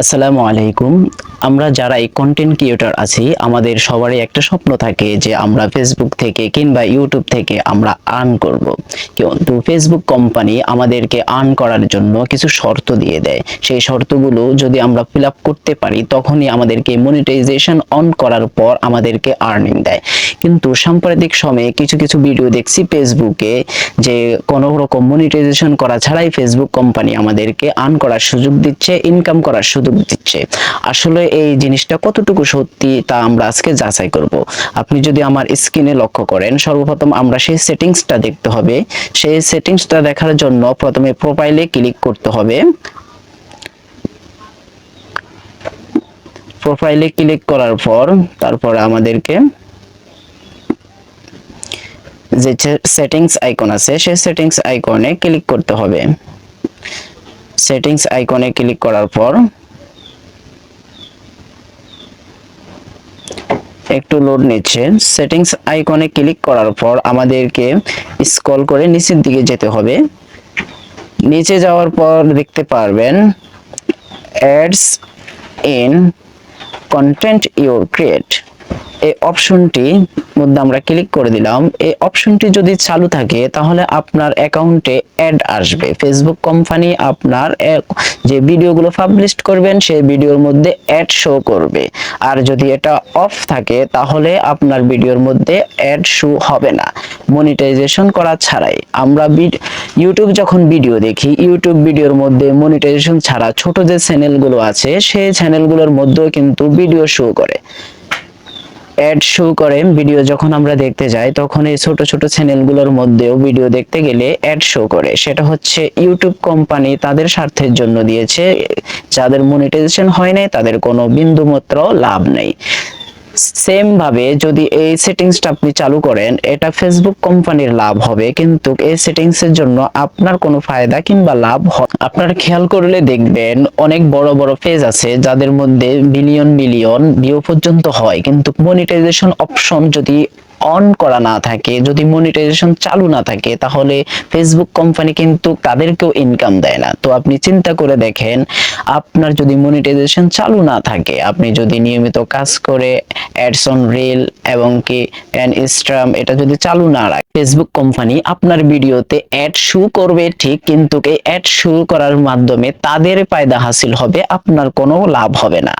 আসসালামু আলাইকুম। আমরা যারা এই কন্টেন্ট ক্রিয়েটর আছি, আমাদের সবারই একটা স্বপ্ন থাকে যে আমরা ফেসবুক থেকে কিংবা ইউটিউব থেকে আমরা আর্ন করব। কিন্তু ফেসবুক কোম্পানি আমাদেরকে আর্ন করার জন্য কিছু শর্ত দিয়ে দেয়। সেই শর্তগুলো যদি আমরা ফিল করতে পারি, তখনই আমাদেরকে মনিটাইজেশন অন করার পর আমাদেরকে আর্নিং দেয়। কিন্তু সাম্প্রতিক সময়ে কিছু কিছু ভিডিও দেখছি ফেসবুকে যে কোনো রকম মনিটাইজেশন করা ছাড়াই ফেসবুক কোম্পানি আমাদেরকে আর্ন করার সুযোগ দিচ্ছে ইনকাম করার সুযোগ দিচ্ছে। আসলে এই জিনিসটা কতটুকু সত্যি তা আমরা আজকে যাচাই করব। আপনি যদি আমার স্ক্রিনে লক্ষ্য করেন, সর্বপ্রথম আমরা সেই সেটিংসটা দেখতে হবে। সেই সেটিংসটা দেখার জন্য প্রথমে প্রোফাইলে ক্লিক করতে হবে। প্রোফাইলে ক্লিক করার পর তারপরে আমাদেরকে যে সেটিংস আইকন আছে, সেই সেটিংস আইকনে ক্লিক করতে হবে। সেটিংস আইকনে ক্লিক করার পর একটু লোড নিচ্ছে। সেটিংস আইকনে ক্লিক করার পর আমাদেরকে স্ক্রল করে নিচের দিকে যেতে হবে। নিচে যাওয়ার পর দেখতে পারবেন ads in content your create এই অপশনটি মধ্যে আমরা ক্লিক করে দিলাম। এই অপশনটি যদি চালু থাকে, তাহলে আপনার অ্যাকাউন্টে অ্যাড আসবে। ফেসবুক কোম্পানি আপনার যে ভিডিওগুলো পাবলিশ করবেন, সেই ভিডিওর মধ্যে অ্যাড শো করবে। আর যদি এটা অফ থাকে, তাহলে আপনার ভিডিওর মধ্যে অ্যাড শো হবে না। মনিটাইজেশন করা ছাড়াই। আমরা ইউটিউব যখন ভিডিও দেখি ইউটিউব ভিডিওর মধ্যে মনিটাইজেশন ছাড়া ছোট যে চ্যানেলগুলো আছে, সেই চ্যানেলগুলোর মধ্যেও কিন্তু ভিডিও শো করে। অ্যাড শো করে ভিডিও যখন আমরা দেখতে যাই, তখন এই ছোট ছোট চ্যানেলগুলোর মধ্যেও ভিডিও দেখতে গেলে অ্যাড শো করে। সেটা হচ্ছে ইউটিউব কোম্পানি তাদের স্বার্থের জন্য দিয়েছে। যাদের মনিটাইজেশন হয় নাই, তাদের কোনো বিন্দুমাত্র লাভ নেই। সেম ভাবে যদি এই সেটিংসটা আপনি চালু করেন, এটা ফেসবুক কোম্পানির লাভ হবে, কিন্তু এই সেটিংস এর জন্য আপনার কোনো ফায়দা কিংবা লাভ আপনারা খেয়াল করলে দেখবেন অনেক বড় বড় পেজ আছে যাদের মধ্যে বিলিয়ন বিলিয়ন ভিউ পর্যন্ত হয়, কিন্তু মনিটাইজেশন অপশন যদি অন করা না থাকে, যদি মনিটাইজেশন চালু না থাকে, তাহলে ফেসবুক কোম্পানি কিন্তু তাদেরকেও ইনকাম দেয় না। তো আপনি চিন্তা করে দেখেন, আপনার যদি মনিটাইজেশন চালু না থাকে, আপনি যদি নিয়মিত কাজ করে অ্যাডস অন রিল এবং কি ইনস্টাগ্রাম এটা যদি চালু না রাখে ফেসবুক কোম্পানি আপনার ভিডিওতে অ্যাড শু করবে, ঠিক কিন্তু এই অ্যাড শু করার মাধ্যমে তাদের ফায়দা হাসিল হবে, আপনার কোনো লাভ হবে না।